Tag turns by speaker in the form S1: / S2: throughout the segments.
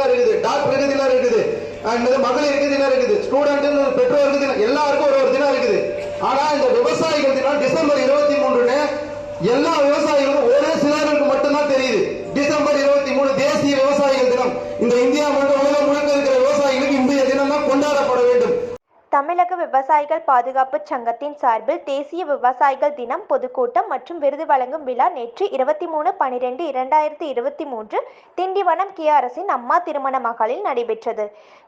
S1: தினம் இருக்குது டாக்டர் டாக்டருக்கு தினம் இருக்குது மகளிர் மகளிருக்கு தினம் இருக்குது ஸ்டூடெண்ட் பெற்றோருக்கு தினம் எல்லாருக்கும் ஒரு ஒரு தினம் இருக்குது. ஆனா இந்த விவசாயிகள் தினம் டிசம்பர் இருபத்தி மூன்று எல்லா விவசாயிகளும் ஒரே சிலருக்கு மட்டும்தான் தெரியுது டிசம்பர் இருபத்தி மூணு தேசிய விவசாயிகள் தினம் இந்த இந்தியா முழுக்க உலகம் முழுக்க இருக்கிற விவசாயிகளுக்கு இன்றைய தினம் தான் கொண்டாடப்பட வேண்டும்
S2: தமிழக விவசாயிகள் பாதுகாப்பு சங்கத்தின் சார்பில் தேசிய விவசாயிகள் தினம் பொதுக்கூட்டம் மற்றும் விருது வழங்கும் விழா நேற்று இருபத்தி மூணு பனிரெண்டு இரண்டாயிரத்தி இருபத்தி மூன்று திண்டிவனம் கியாரசின் அம்மா திருமண மகளில் நடைபெற்றது.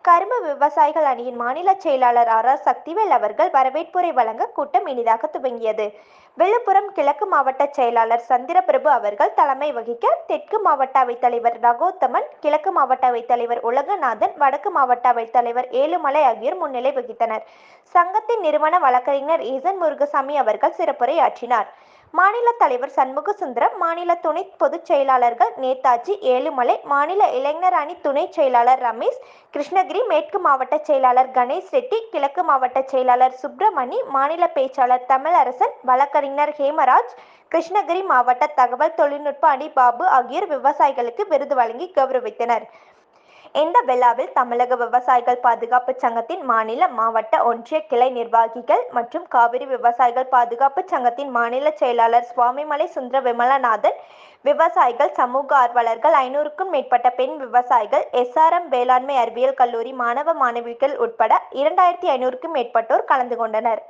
S2: கரும்பு விவசாயிகள் அணியின் மாநில செயலாளர் ஆர் ஆர் சக்திவேல் அவர்கள் வரவேற்புரை வழங்க கூட்டம் இனிதாக துவங்கியது. விழுப்புரம் கிழக்கு மாவட்ட செயலாளர் சந்திரபிரபு அவர்கள் தலைமை வகிக்க தெற்கு மாவட்ட அவைத்தலைவர் ரகோத்தமன் கிழக்கு மாவட்ட அவைத்தலைவர் உலகநாதன் வடக்கு மாவட்ட அவைத்தலைவர் ஏழுமலை ஆகியோர் முன்னிலை வகித்தனர். சங்கத்தின் நிறுவன வழக்கறிஞர் ஈசன் முருகசாமி அவர்கள் சிறப்புரையாற்றினார். மாநில தலைவர் சண்முக சுந்தரம் மாநில துணை பொதுச் செயலாளர்கள் நேதாஜி ஏழுமலை மாநில இளைஞர் அணி துணை செயலாளர் ரமேஷ் கிருஷ்ணகிரி மேற்கு மாவட்ட செயலாளர் கணேஷ் ரெட்டி கிழக்கு மாவட்ட செயலாளர் சுப்பிரமணி மாநில பேச்சாளர் தமிழரசன் வழக்கறிஞர் ஹேமராஜ் கிருஷ்ணகிரி மாவட்ட தகவல் தொழில்நுட்ப அணி பாபு ஆகியோர் விவசாயிகளுக்கு விருது வழங்கி கௌரவித்தனர். இந்த விழாவில் தமிழக விவசாயிகள் பாதுகாப்பு சங்கத்தின் மாநில மாவட்ட ஒன்றிய கிளை நிர்வாகிகள் மற்றும் காவிரி விவசாயிகள் பாதுகாப்பு சங்கத்தின் மாநில செயலாளர் சுவாமிமலை சுந்தர விமலநாதன் விவசாயிகள் சமூக ஆர்வலர்கள் ஐநூறுக்கும் மேற்பட்ட பெண் விவசாயிகள் எஸ்ஆர்எம் வேளாண்மை அறிவியல் கல்லூரி மாணவ மாணவிகள் உட்பட இரண்டாயிரத்தி ஐநூறுக்கும் மேற்பட்டோர் கலந்து கொண்டனர்.